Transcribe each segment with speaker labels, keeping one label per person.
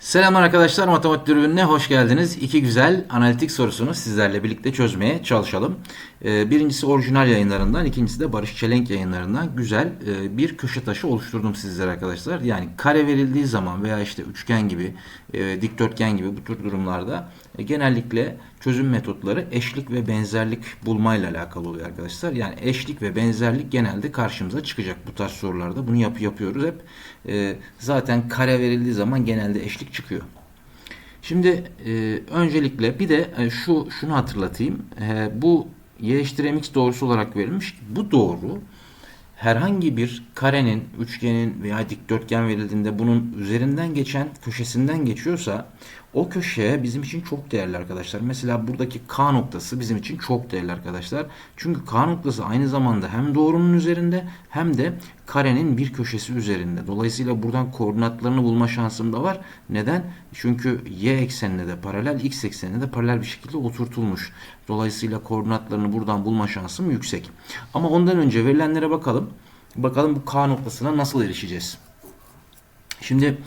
Speaker 1: Selamlar arkadaşlar, Matematik Dürbünü'ne hoş geldiniz. İki güzel analitik sorusunu sizlerle birlikte çözmeye çalışalım. Ee, Birincisi orijinal yayınlarından, ikincisi de Barış Çelenk yayınlarından güzel e, bir köşe taşı oluşturdum sizlere arkadaşlar. Yani kare verildiği zaman veya işte üçgen gibi, e, dikdörtgen gibi bu tür durumlarda e, genellikle çözüm metotları eşlik ve benzerlik bulmayla alakalı oluyor arkadaşlar. Yani eşlik ve benzerlik genelde karşımıza çıkacak bu tarz sorularda. Bunu yap yapıyoruz hep. Zaten kare verildiği zaman genelde eşlik çıkıyor. Şimdi e, öncelikle bir de e, şu şunu hatırlatayım. E, bu y eşittir mx doğrusu olarak verilmiş. Bu doğru herhangi bir karenin, üçgenin veya dikdörtgen verildiğinde bunun üzerinden geçen köşesinden geçiyorsa o köşeye bizim için çok değerli arkadaşlar. Mesela buradaki K noktası bizim için çok değerli arkadaşlar. Çünkü K noktası aynı zamanda hem doğrunun üzerinde hem de karenin bir köşesi üzerinde. Dolayısıyla buradan koordinatlarını bulma şansım da var. Neden? Çünkü y eksenine de paralel, x eksenine de paralel bir şekilde oturtulmuş. Dolayısıyla koordinatlarını buradan bulma şansım yüksek. Ama ondan önce verilenlere bakalım. Bakalım bu K noktasına nasıl erişeceğiz? Şimdi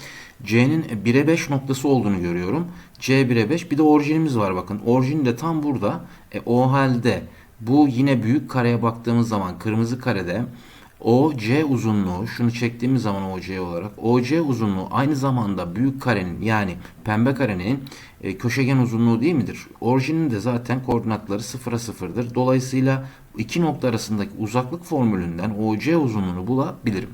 Speaker 1: C'nin 1'e 5 noktası olduğunu görüyorum. C 1'e 5. Bir de orijinimiz var bakın. Orijin de tam burada. E, o halde bu yine büyük kareye baktığımız zaman kırmızı karede OC uzunluğu şunu çektiğimiz zaman OC olarak OC uzunluğu aynı zamanda büyük karenin yani pembe karenin e, köşegen uzunluğu değil midir? Orijinin de zaten koordinatları sıfıra sıfırdır. Dolayısıyla iki nokta arasındaki uzaklık formülünden OC uzunluğunu bulabilirim.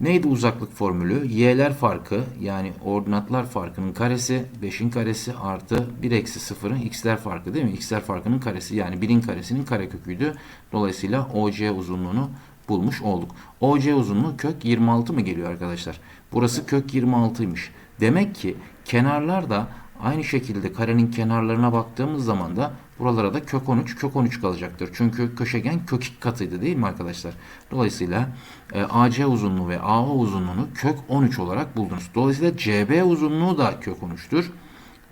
Speaker 1: Neydi uzaklık formülü? Y'ler farkı yani ordinatlar farkının karesi 5'in karesi artı 1 eksi 0'ın x'ler farkı değil mi? x'ler farkının karesi yani 1'in karesinin kareköküydü. Dolayısıyla OC uzunluğunu bulmuş olduk. OC uzunluğu kök 26 mı geliyor arkadaşlar? Burası kök 26'ymış. Demek ki kenarlar da aynı şekilde karenin kenarlarına baktığımız zaman da buralara da kök 13 kök 13 kalacaktır. Çünkü köşegen kök 2 katıydı değil mi arkadaşlar? Dolayısıyla e, AC uzunluğu ve AO uzunluğunu kök 13 olarak buldunuz. Dolayısıyla CB uzunluğu da kök 13'tür.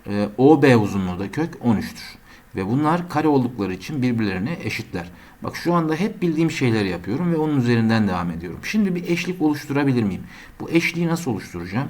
Speaker 1: E, OB uzunluğu da kök 13'tür. Ve bunlar kare oldukları için birbirlerine eşitler. Bak şu anda hep bildiğim şeyleri yapıyorum ve onun üzerinden devam ediyorum. Şimdi bir eşlik oluşturabilir miyim? Bu eşliği nasıl oluşturacağım?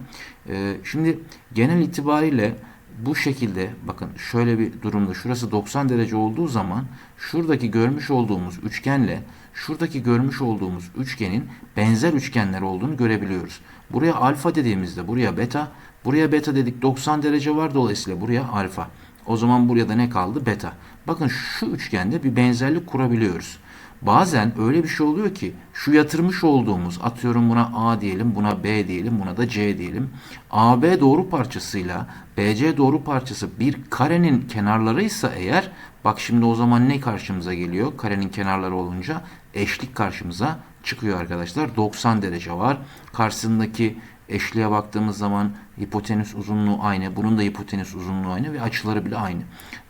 Speaker 1: Ee, şimdi genel itibariyle bu şekilde bakın şöyle bir durumda şurası 90 derece olduğu zaman şuradaki görmüş olduğumuz üçgenle şuradaki görmüş olduğumuz üçgenin benzer üçgenler olduğunu görebiliyoruz. Buraya alfa dediğimizde buraya beta, buraya beta dedik 90 derece var dolayısıyla buraya alfa. O zaman buraya da ne kaldı? Beta. Bakın şu üçgende bir benzerlik kurabiliyoruz. Bazen öyle bir şey oluyor ki şu yatırmış olduğumuz atıyorum buna A diyelim, buna B diyelim, buna da C diyelim. AB doğru parçasıyla BC doğru parçası bir karenin kenarlarıysa eğer bak şimdi o zaman ne karşımıza geliyor? Karenin kenarları olunca eşlik karşımıza çıkıyor arkadaşlar. 90 derece var. Karşısındaki eşliğe baktığımız zaman hipotenüs uzunluğu aynı. Bunun da hipotenüs uzunluğu aynı ve açıları bile aynı.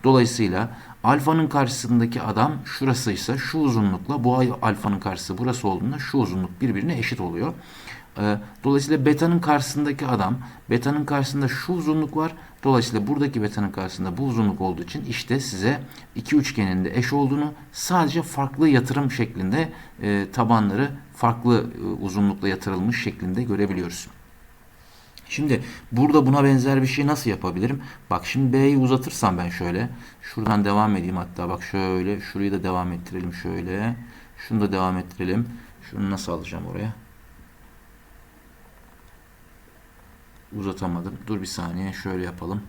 Speaker 1: Dolayısıyla alfanın karşısındaki adam şurasıysa şu uzunlukla bu alfanın karşısı burası olduğunda şu uzunluk birbirine eşit oluyor. Ee, dolayısıyla beta'nın karşısındaki adam, beta'nın karşısında şu uzunluk var. Dolayısıyla buradaki beta'nın karşısında bu uzunluk olduğu için işte size iki üçgenin de eş olduğunu sadece farklı yatırım şeklinde e, tabanları farklı e, uzunlukla yatırılmış şeklinde görebiliyoruz. Şimdi burada buna benzer bir şey nasıl yapabilirim? Bak şimdi B'yi uzatırsam ben şöyle. Şuradan devam edeyim hatta bak şöyle. Şurayı da devam ettirelim şöyle. Şunu da devam ettirelim. Şunu nasıl alacağım oraya? Uzatamadım. Dur bir saniye. Şöyle yapalım.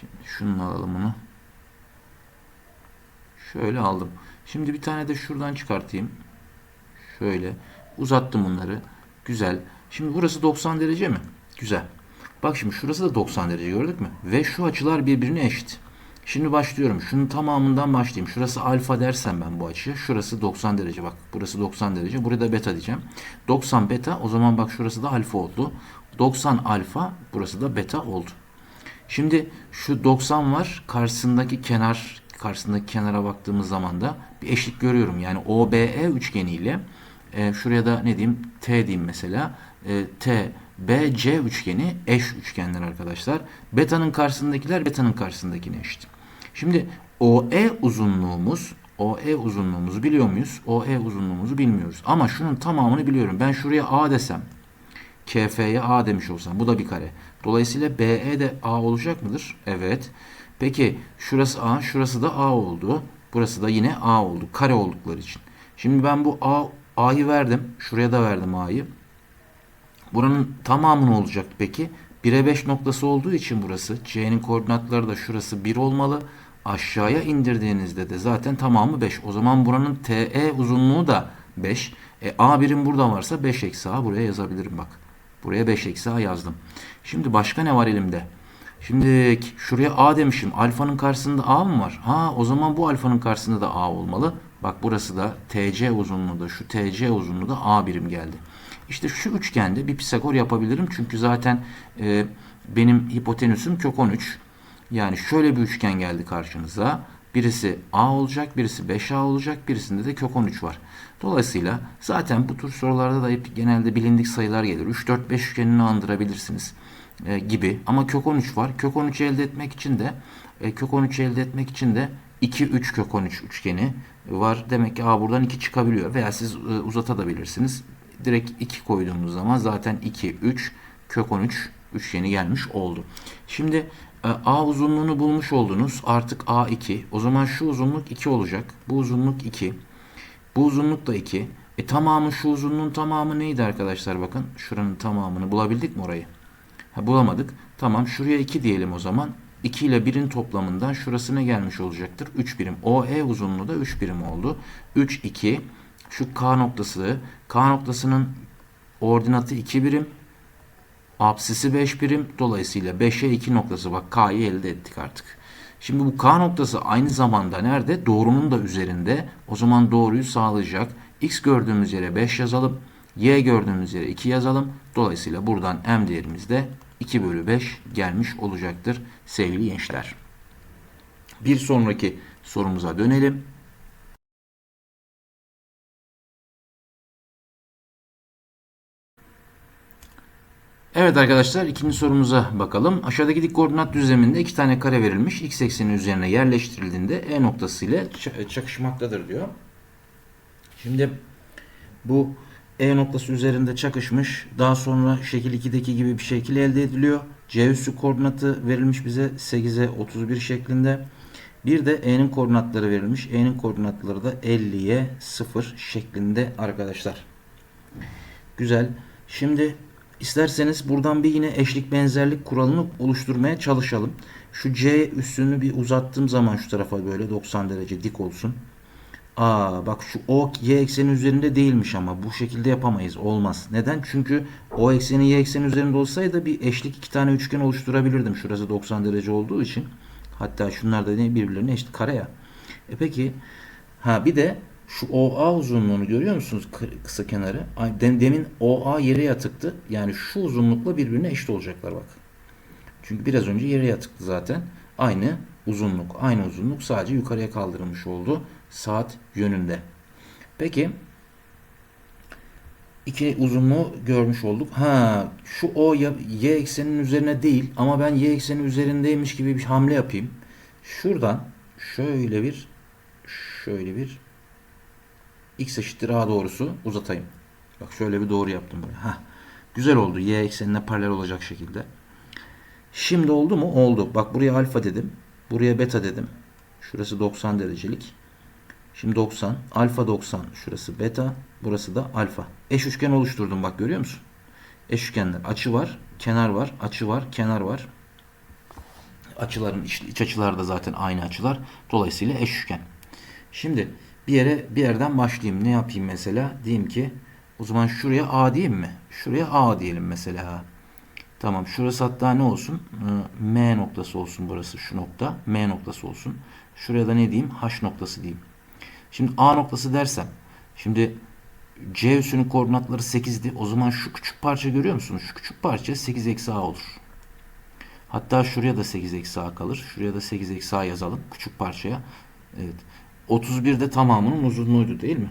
Speaker 1: Şimdi şunu alalım bunu. Şöyle aldım. Şimdi bir tane de şuradan çıkartayım. Şöyle uzattım bunları. Güzel. Şimdi burası 90 derece mi? Güzel. Bak şimdi şurası da 90 derece gördük mü? Ve şu açılar birbirine eşit. Şimdi başlıyorum. Şunun tamamından başlayayım. Şurası alfa dersem ben bu açıya. Şurası 90 derece. Bak burası 90 derece. Buraya da beta diyeceğim. 90 beta. O zaman bak şurası da alfa oldu. 90 alfa. Burası da beta oldu. Şimdi şu 90 var. Karşısındaki kenar karşısındaki kenara baktığımız zaman da bir eşlik görüyorum. Yani OBE üçgeniyle e, şuraya da ne diyeyim T diyeyim mesela. E, T BC üçgeni eş üçgenler arkadaşlar. Beta'nın karşısındakiler beta'nın karşısındakine eşit. Şimdi OE uzunluğumuz OE uzunluğumuzu biliyor muyuz? OE uzunluğumuzu bilmiyoruz. Ama şunun tamamını biliyorum. Ben şuraya A desem, KF'ye A demiş olsam bu da bir kare. Dolayısıyla BE de A olacak mıdır? Evet. Peki şurası A, şurası da A oldu. Burası da yine A oldu. Kare oldukları için. Şimdi ben bu A A'yı verdim. Şuraya da verdim A'yı. Buranın tamamı ne olacak peki? 1'e 5 noktası olduğu için burası. C'nin koordinatları da şurası 1 olmalı. Aşağıya indirdiğinizde de zaten tamamı 5. O zaman buranın TE uzunluğu da 5. E, A birim burada varsa 5 eksi A buraya yazabilirim bak. Buraya 5 eksi A yazdım. Şimdi başka ne var elimde? Şimdi şuraya A demişim. Alfanın karşısında A mı var? Ha o zaman bu alfanın karşısında da A olmalı. Bak burası da TC uzunluğu da şu TC uzunluğu da A birim geldi. İşte şu üçgende bir Pisagor yapabilirim. Çünkü zaten e, benim hipotenüsüm kök 13. Yani şöyle bir üçgen geldi karşınıza. Birisi A olacak, birisi 5A olacak, birisinde de kök 13 var. Dolayısıyla zaten bu tür sorularda da hep genelde bilindik sayılar gelir. 3, 4, 5 üçgenini andırabilirsiniz e, gibi. Ama kök 13 var. Kök 13 elde etmek için de e, kök 13 elde etmek için de 2, 3 kök 13 üçgeni var. Demek ki A buradan 2 çıkabiliyor. Veya siz e, uzatabilirsiniz. Direkt 2 koyduğumuz zaman zaten 2, 3 kök 13 üçgeni gelmiş oldu. Şimdi A uzunluğunu bulmuş oldunuz. Artık A2. O zaman şu uzunluk 2 olacak. Bu uzunluk 2. Bu uzunluk da 2. E tamamı şu uzunluğun tamamı neydi arkadaşlar bakın. Şuranın tamamını bulabildik mi orayı? Ha, bulamadık. Tamam şuraya 2 diyelim o zaman. 2 ile 1'in toplamından şurası ne gelmiş olacaktır? 3 birim. OE uzunluğu da 3 birim oldu. 3, 2. Şu K noktası. K noktasının ordinatı 2 birim. Apsisi 5 birim. Dolayısıyla 5'e 2 noktası. Bak K'yı elde ettik artık. Şimdi bu K noktası aynı zamanda nerede? Doğrunun da üzerinde. O zaman doğruyu sağlayacak. X gördüğümüz yere 5 yazalım. Y gördüğümüz yere 2 yazalım. Dolayısıyla buradan M değerimiz de 2 bölü 5 gelmiş olacaktır sevgili gençler. Bir sonraki sorumuza dönelim. Evet arkadaşlar ikinci sorumuza bakalım. Aşağıdaki dik koordinat düzleminde iki tane kare verilmiş. X eksenin üzerine yerleştirildiğinde E noktası ile çakışmaktadır diyor. Şimdi bu E noktası üzerinde çakışmış. Daha sonra şekil 2'deki gibi bir şekil elde ediliyor. C üssü koordinatı verilmiş bize 8'e 31 şeklinde. Bir de E'nin koordinatları verilmiş. E'nin koordinatları da 50'ye 0 şeklinde arkadaşlar. Güzel. Şimdi isterseniz buradan bir yine eşlik benzerlik kuralını oluşturmaya çalışalım. Şu C üssünü bir uzattığım zaman şu tarafa böyle 90 derece dik olsun. Aa bak şu O y ekseni üzerinde değilmiş ama bu şekilde yapamayız. Olmaz. Neden? Çünkü O ekseni y ekseni üzerinde olsaydı bir eşlik iki tane üçgen oluşturabilirdim. Şurası 90 derece olduğu için. Hatta şunlar da birbirlerine eşit kare ya. E peki ha bir de şu OA uzunluğunu görüyor musunuz kısa kenarı? Demin OA yere yatıktı. Yani şu uzunlukla birbirine eşit olacaklar bak. Çünkü biraz önce yere yatıktı zaten. Aynı uzunluk. Aynı uzunluk sadece yukarıya kaldırılmış oldu. Saat yönünde. Peki iki uzunluğu görmüş olduk. Ha şu O y ekseninin üzerine değil ama ben y eksenin üzerindeymiş gibi bir hamle yapayım. Şuradan şöyle bir şöyle bir x eşittir a doğrusu uzatayım. Bak şöyle bir doğru yaptım böyle. Ha güzel oldu. Y eksenine paralel olacak şekilde. Şimdi oldu mu? Oldu. Bak buraya alfa dedim. Buraya beta dedim. Şurası 90 derecelik. Şimdi 90. Alfa 90. Şurası beta. Burası da alfa. Eş üçgen oluşturdum bak görüyor musun? Eş üçgenler. Açı var. Kenar var. Açı var. Kenar var. Açıların iç, iç açılar da zaten aynı açılar. Dolayısıyla eş üçgen. Şimdi bir yere bir yerden başlayayım. Ne yapayım mesela? Diyeyim ki o zaman şuraya A diyeyim mi? Şuraya A diyelim mesela. Tamam şurası hatta ne olsun? Ee, M noktası olsun burası şu nokta. M noktası olsun. Şuraya da ne diyeyim? H noktası diyeyim. Şimdi A noktası dersem. Şimdi C üssünün koordinatları 8'di. O zaman şu küçük parça görüyor musunuz? Şu küçük parça 8 eksi A olur. Hatta şuraya da 8 eksi A kalır. Şuraya da 8 eksi A yazalım. Küçük parçaya. Evet. 31 de tamamının uzunluğuydu değil mi?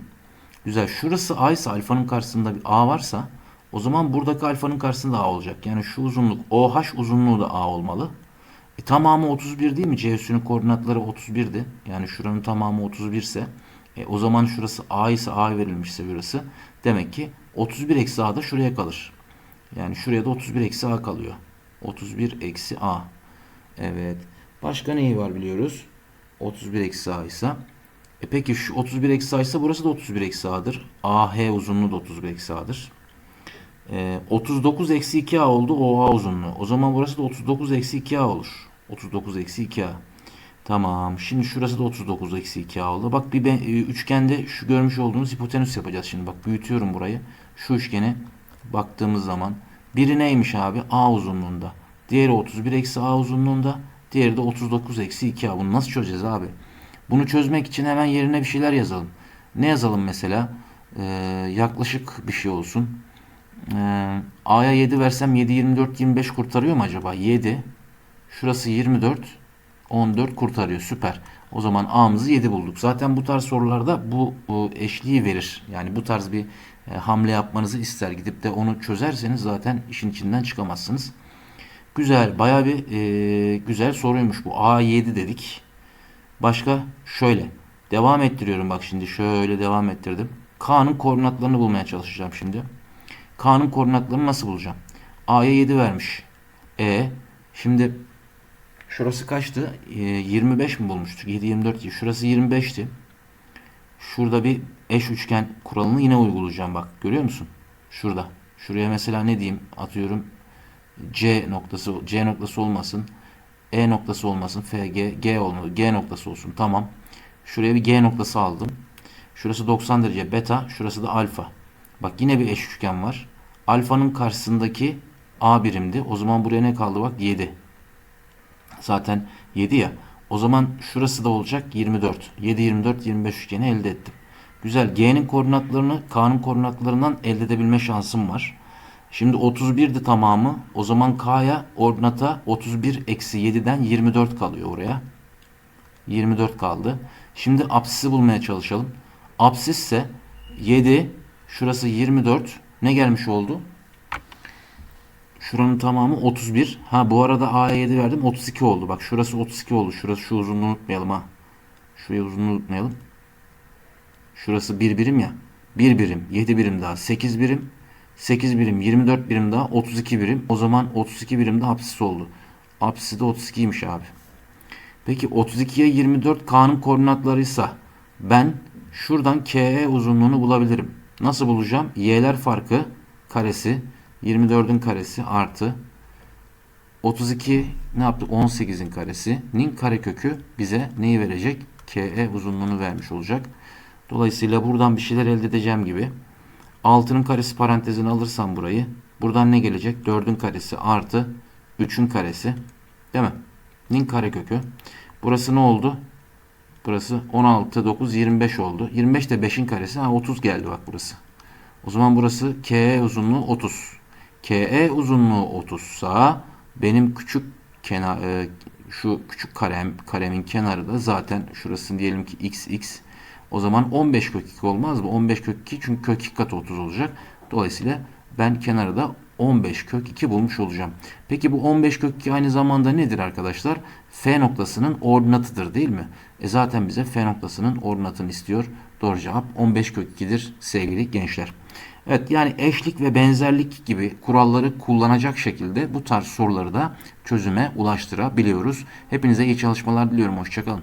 Speaker 1: Güzel. Şurası A ise alfanın karşısında bir A varsa o zaman buradaki alfanın karşısında A olacak. Yani şu uzunluk OH uzunluğu da A olmalı. E, tamamı 31 değil mi? C üssünün koordinatları 31'di. Yani şuranın tamamı 31 ise E, o zaman şurası A ise A verilmişse burası. Demek ki 31 eksi A da şuraya kalır. Yani şuraya da 31 eksi A kalıyor. 31 eksi A. Evet. Başka neyi var biliyoruz? 31 eksi A ise. E peki şu 31 eksi A ise burası da 31 eksi A'dır. AH uzunluğu da 31 eksi A'dır. E, 39 eksi 2A oldu OA uzunluğu. O zaman burası da 39 eksi 2A olur. 39 eksi 2A. Tamam. Şimdi şurası da 39 eksi 2A oldu. Bak bir ben, e, üçgende şu görmüş olduğunuz hipotenüs yapacağız şimdi. Bak büyütüyorum burayı. Şu üçgene baktığımız zaman biri neymiş abi? A uzunluğunda. Diğeri 31 eksi A uzunluğunda. Diğeri de 39 eksi 2A. Bunu nasıl çözeceğiz abi? Bunu çözmek için hemen yerine bir şeyler yazalım. Ne yazalım mesela? Ee, yaklaşık bir şey olsun. Ee, A'ya 7 versem 7, 24, 25 kurtarıyor mu acaba? 7. Şurası 24. 14 kurtarıyor. Süper. O zaman A'mızı 7 bulduk. Zaten bu tarz sorularda bu, bu eşliği verir. Yani bu tarz bir e, hamle yapmanızı ister. Gidip de onu çözerseniz zaten işin içinden çıkamazsınız. Güzel. Baya bir e, güzel soruymuş bu. A7 dedik. Başka şöyle. Devam ettiriyorum bak şimdi. Şöyle devam ettirdim. K'nın koordinatlarını bulmaya çalışacağım şimdi. K'nın koordinatlarını nasıl bulacağım? A'ya 7 vermiş. E şimdi şurası kaçtı? E, 25 mi bulmuştuk? 7 24 değil. Şurası 25'ti. Şurada bir eş üçgen kuralını yine uygulayacağım bak. Görüyor musun? Şurada. Şuraya mesela ne diyeyim? Atıyorum C noktası C noktası olmasın. E noktası olmasın. F, G, G olmalı. G noktası olsun. Tamam. Şuraya bir G noktası aldım. Şurası 90 derece beta. Şurası da alfa. Bak yine bir eş üçgen var. Alfanın karşısındaki A birimdi. O zaman buraya ne kaldı bak 7. Zaten 7 ya. O zaman şurası da olacak 24. 7, 24, 25 üçgeni elde ettim. Güzel. G'nin koordinatlarını K'nın koordinatlarından elde edebilme şansım var. Şimdi 31'di tamamı. O zaman K'ya ordinata 31 eksi 7'den 24 kalıyor oraya. 24 kaldı. Şimdi apsisi bulmaya çalışalım. Apsis ise 7, şurası 24. Ne gelmiş oldu? Şuranın tamamı 31. Ha bu arada A'ya 7 verdim. 32 oldu. Bak şurası 32 oldu. Şurası şu uzunluğu unutmayalım ha. Şuraya uzunluğu unutmayalım. Şurası 1 birim ya. 1 birim, 7 birim daha 8 birim. 8 birim, 24 birim daha 32 birim. O zaman 32 birim de apsis oldu. Apsisi de 32'ymiş abi. Peki 32'ye 24 K'nın koordinatlarıysa ben şuradan KE uzunluğunu bulabilirim. Nasıl bulacağım? Y'ler farkı karesi 24'ün karesi artı 32 ne yaptı? 18'in karesinin karekökü bize neyi verecek? KE uzunluğunu vermiş olacak. Dolayısıyla buradan bir şeyler elde edeceğim gibi. 6'nın karesi parantezine alırsam burayı. Buradan ne gelecek? 4'ün karesi artı 3'ün karesi. Değil mi? Nin karekökü. Burası ne oldu? Burası 16, 9, 25 oldu. 25 de 5'in karesi. Ha 30 geldi bak burası. O zaman burası KE uzunluğu 30. KE uzunluğu 30 sa benim küçük kenar e, şu küçük karem karemin kenarı da zaten şurası diyelim ki x x. O zaman 15 kök 2 olmaz mı? 15 kök 2 çünkü kök 2 katı 30 olacak. Dolayısıyla ben kenarı da 15 kök 2 bulmuş olacağım. Peki bu 15 kök 2 aynı zamanda nedir arkadaşlar? F noktasının ordinatıdır değil mi? E zaten bize F noktasının ordinatını istiyor. Doğru cevap 15 kök 2'dir sevgili gençler. Evet yani eşlik ve benzerlik gibi kuralları kullanacak şekilde bu tarz soruları da çözüme ulaştırabiliyoruz. Hepinize iyi çalışmalar diliyorum. Hoşçakalın.